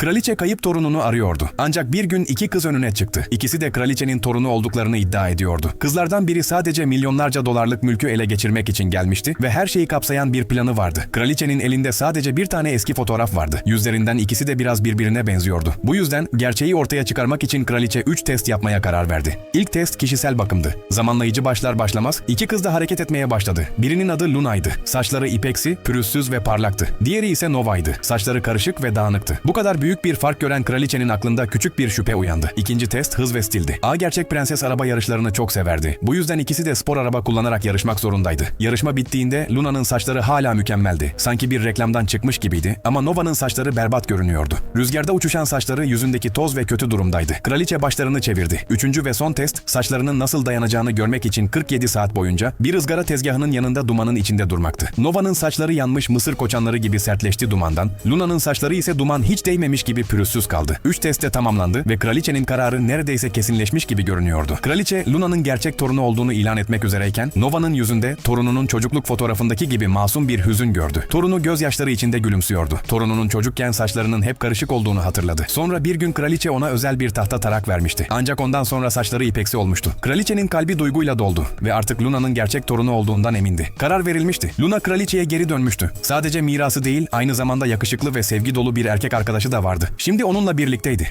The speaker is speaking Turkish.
Kraliçe kayıp torununu arıyordu. Ancak bir gün iki kız önüne çıktı. İkisi de kraliçenin torunu olduklarını iddia ediyordu. Kızlardan biri sadece milyonlarca dolarlık mülkü ele geçirmek için gelmişti ve her şeyi kapsayan bir planı vardı. Kraliçenin elinde sadece bir tane eski fotoğraf vardı. Yüzlerinden ikisi de biraz birbirine benziyordu. Bu yüzden gerçeği ortaya çıkarmak için kraliçe 3 test yapmaya karar verdi. İlk test kişisel bakımdı. Zamanlayıcı başlar başlamaz iki kız da hareket etmeye başladı. Birinin adı Luna'ydı. Saçları ipeksi, pürüzsüz ve parlaktı. Diğeri ise Nova'ydı. Saçları karışık ve dağınıktı. Bu kadar büyük bir fark gören kraliçenin aklında küçük bir şüphe uyandı. İkinci test hız ve stildi. A gerçek prenses araba yarışlarını çok severdi. Bu yüzden ikisi de spor araba kullanarak yarışmak zorundaydı. Yarışma bittiğinde Luna'nın saçları hala mükemmeldi. Sanki bir reklamdan çıkmış gibiydi ama Nova'nın saçları berbat görünüyordu. Rüzgarda uçuşan saçları yüzündeki toz ve kötü durumdaydı. Kraliçe başlarını çevirdi. Üçüncü ve son test saçlarının nasıl dayanacağını görmek için 47 saat boyunca bir ızgara tezgahının yanında dumanın içinde durmaktı. Nova'nın saçları yanmış mısır koçanları gibi sertleşti dumandan. Luna'nın saçları ise duman hiç değmemiş gibi pürüzsüz kaldı. Üç test de tamamlandı ve kraliçenin kararı neredeyse kesinleşmiş gibi görünüyordu. Kraliçe Luna'nın gerçek torunu olduğunu ilan etmek üzereyken Nova'nın yüzünde torununun çocukluk fotoğrafındaki gibi masum bir hüzün gördü. Torunu gözyaşları içinde gülümsüyordu. Torununun çocukken saçlarının hep karışık olduğunu hatırladı. Sonra bir gün kraliçe ona özel bir tahta tarak vermişti. Ancak ondan sonra saçları ipeksi olmuştu. Kraliçenin kalbi duyguyla doldu ve artık Luna'nın gerçek torunu olduğundan emindi. Karar verilmişti. Luna kraliçeye geri dönmüştü. Sadece mirası değil, aynı zamanda yakışıklı ve sevgi dolu bir erkek arkadaşı da vardı. Şimdi onunla birlikteydi.